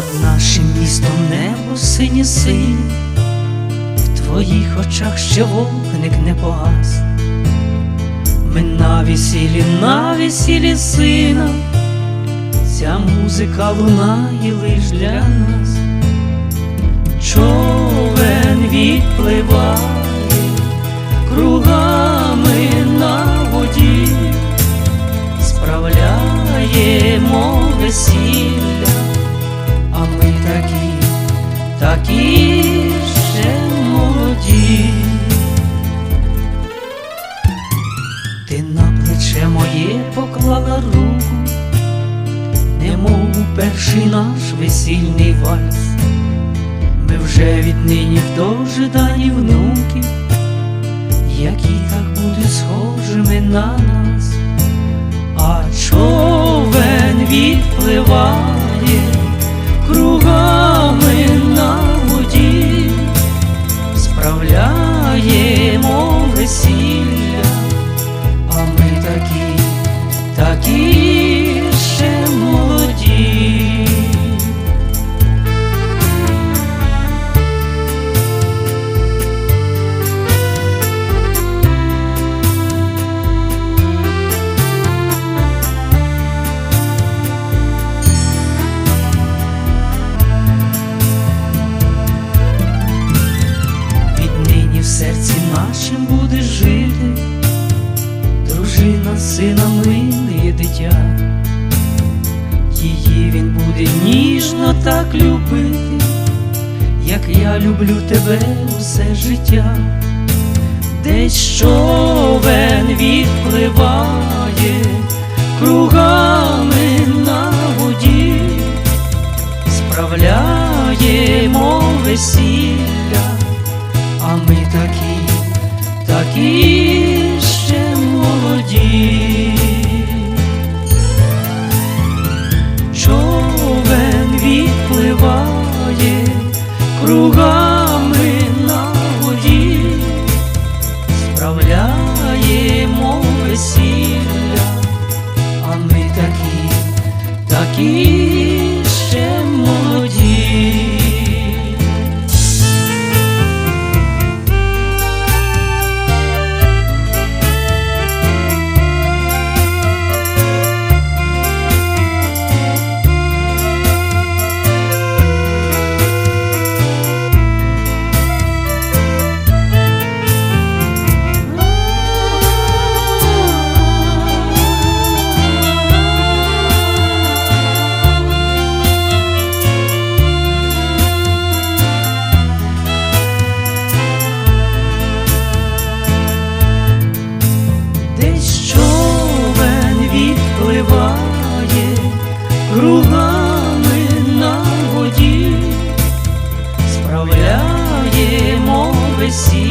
Над нашим містом небо синє синє, в твоїх очах ще вогник не погас. Ми на весіллі, на весіллі сина, ця музика лунає лиш для нас, човен відпливає кругами на воді, справляємо весілля, такі, такі ще молоді. Ти на плече моє поклала руку, немов перший наш весільний вальс. Ми вже віднині в дожиданні внуків, які так будуть схожими на нас, буде ніжно так любити, як я люблю тебе усе життя, десь човен відпливає кругами на воді. Справляємо весілля, а ми такі, такі справляємо весілля, а ми такі, такі кругами на воді, справляємо весілля,